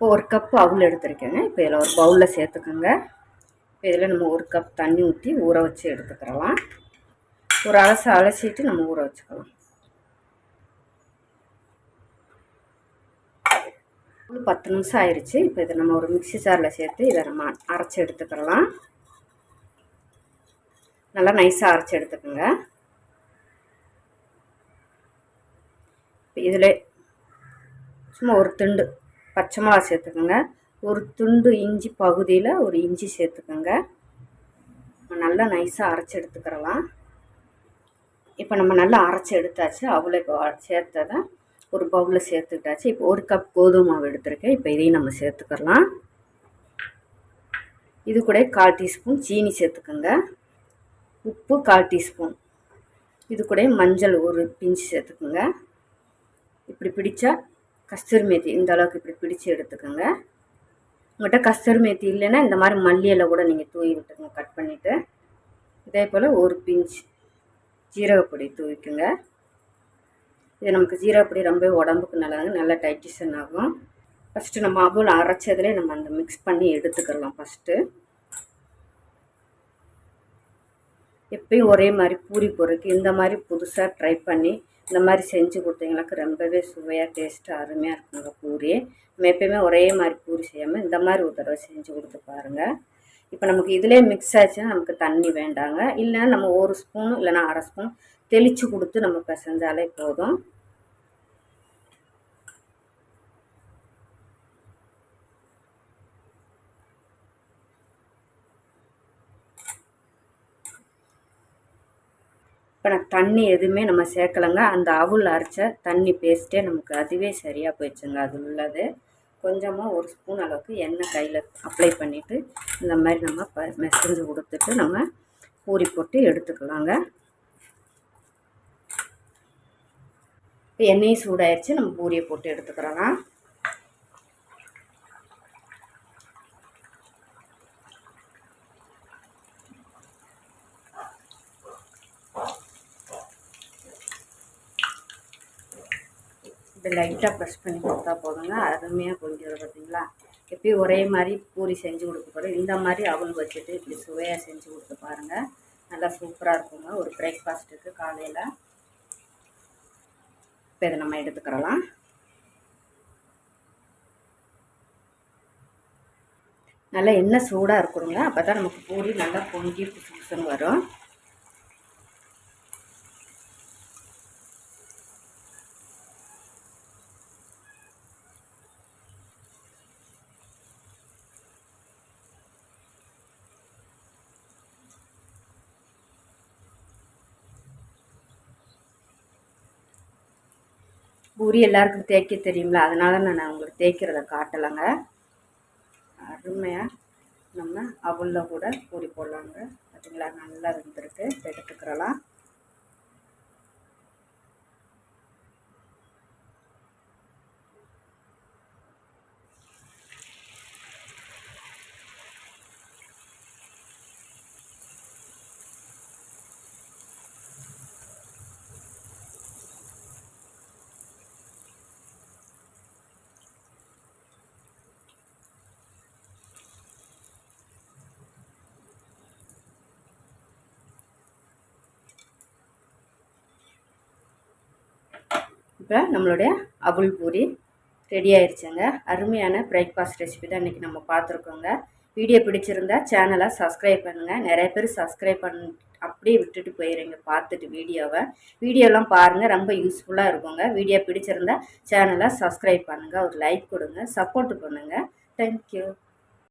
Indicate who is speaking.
Speaker 1: இப்போ ஒரு கப் அவுல் எடுத்துருக்கேங்க. இப்போ இதில் ஒரு பவுலில் சேர்த்துக்கோங்க. இப்போ இதில் நம்ம ஒரு கப் தண்ணி ஊற்றி ஊற வச்சு எடுத்துக்கிறலாம். ஒரு அலசை அலசிட்டு நம்ம ஊற வச்சுக்கலாம். ஒரு பத்து நிமிஷம் ஆயிடுச்சு இப்போ இதை நம்ம ஒரு மிக்சி ஜாரில் சேர்த்து இதை நம்ம அரைச்சி எடுத்துக்கிறலாம். நல்லா நைஸாக அரைச்சி எடுத்துக்கோங்க. இப்போ இதில் சும்மா ஒரு துண்டு பச்சை மிளகா சேர்த்துக்கோங்க. ஒரு துண்டு இஞ்சி பகுதியில் ஒரு இஞ்சி சேர்த்துக்கோங்க. நல்லா நைஸாக அரைச்சி எடுத்துக்கிறலாம். இப்போ நம்ம நல்லா அரைச்சி எடுத்தாச்சு. அவ்வளோ இப்போ சேர்த்ததை ஒரு பவுலில் சேர்த்துக்கிட்டாச்சு. இப்போ ஒரு கப் கோதுமை மாவு எடுத்திருக்கேன். இப்போ இதையும் நம்ம சேர்த்துக்கலாம். இது கூட கால் டீஸ்பூன் சீனி சேர்த்துக்கோங்க. உப்பு கால் டீஸ்பூன். இது கூட மஞ்சள் ஒரு பிஞ்சு சேர்த்துக்கோங்க. இப்படி பிடிச்சா கஸ்தூரி மேத்தி இந்த அளவுக்கு இப்படி பிடிச்சி எடுத்துக்கோங்க. உங்கள்கிட்ட கஸ்தூரி மேத்தி இல்லைன்னா இந்த மாதிரி மல்லியில் கூட நீங்கள் தூவி விட்டுக்கோங்க கட் பண்ணிவிட்டு இதே போல் ஒரு பிஞ்ச் ஜீரகப்பொடி தூவிக்குங்க. இது நமக்கு ஜீரகப்பொடி ரொம்ப உடம்புக்கு நல்லதுங்க நல்லா டைட்டிஷன் ஆகும். ஃபஸ்ட்டு நம்ம அவ்வளோ அரைச்சதுலேயே நம்ம அந்த மிக்ஸ் பண்ணி எடுத்துக்கலாம் ஃபஸ்ட்டு எப்பயும் ஒரே மாதிரி பூரி போடுறதுக்கு இந்த மாதிரி புதுசாக ட்ரை பண்ணி இந்த மாதிரி செஞ்சு கொடுத்தீங்களுக்கு ரொம்பவே சுவையாக டேஸ்ட்டாக அருமையாக இருக்குங்க பூரி. நம்ம எப்பயுமே ஒரே மாதிரி பூரி செய்யாமல் இந்த மாதிரி ஒரு தடவை செஞ்சு கொடுத்து பாருங்கள் இப்போ நமக்கு இதிலே மிக்ஸ் ஆச்சுன்னா நமக்கு தண்ணி வேண்டாங்க. இல்லைன்னா நம்ம ஒரு ஸ்பூன் இல்லைனா அரை ஸ்பூன் தெளித்து கொடுத்து நம்ம பிசைஞ்சாலே போதும். இப்போ நான் தண்ணி எதுவுமே நம்ம சேர்க்கலைங்க. அந்த அவுள் அரைச்ச தண்ணி பேஸ்ட்டே நமக்கு அதுவே சரியாக போயிடுச்சுங்க. அது உள்ளது கொஞ்சமாக ஒரு ஸ்பூன் அளவுக்கு எண்ணெய் கையில் அப்ளை பண்ணிவிட்டு இந்த மாதிரி நம்ம ப மெசஞ்சு கொடுத்துட்டு நம்ம பூரி போட்டு எடுத்துக்கலாங்க. இப்போ எண்ணெயும் சூடாயிடுச்சு நம்ம பூரியை போட்டு எடுத்துக்கிறலாம். இப்படி லைட்டாக ப்ரெஷ் பண்ணி கொடுத்தா போதுங்க. அருமையாக கொஞ்சம் பார்த்தீங்களா எப்பயும் ஒரே மாதிரி பூரி செஞ்சு கொடுக்க போகிறோம் இந்த மாதிரி அவள் வச்சுட்டு இப்படி சுவையாக செஞ்சு கொடுத்து பாருங்கள் நல்லா சூப்பராக இருக்குங்க. ஒரு பிரேக்ஃபாஸ்ட்டுக்கு காலையில். இப்போ இதை நம்ம எடுத்துக்கிறலாம். நல்லா எண்ணெய் சூடாக இருக்கணுங்க. அப்போ தான் நமக்கு பூரி நல்லா பொங்கி புசு வரும். பூரி எல்லாருக்கும் தேய்க்க தெரியும்ல அதனால நான் உங்களுக்கு தேய்க்கிறத காட்டலைங்க. அருமையாக நம்ம அவளில் கூட பூரி போடலாங்க. பார்த்தீங்களா நல்லா வெந்திருக்கு. எடுத்துக்கிறலாம். இப்போ நம்மளுடைய அவுள் பூரி ரெடி ஆயிடுச்சுங்க அருமையான பிரேக்ஃபாஸ்ட் ரெசிபி தான் இன்றைக்கி நம்ம பார்த்துருக்கோங்க. வீடியோ பிடிச்சிருந்தா சேனலை சப்ஸ்கிரைப் பண்ணுங்கள் நிறைய பேர் சப்ஸ்கிரைப் பண்ண அப்படியே விட்டுட்டு போயிடுறீங்க பார்த்துட்டு வீடியோவை. வீடியோலாம் பாருங்கள் ரொம்ப யூஸ்ஃபுல்லாக இருக்குங்க. வீடியோ பிடிச்சிருந்தா சேனலை சப்ஸ்கிரைப் பண்ணுங்கள் ஒரு லைக் கொடுங்க சப்போர்ட் பண்ணுங்கள் தேங்க்யூ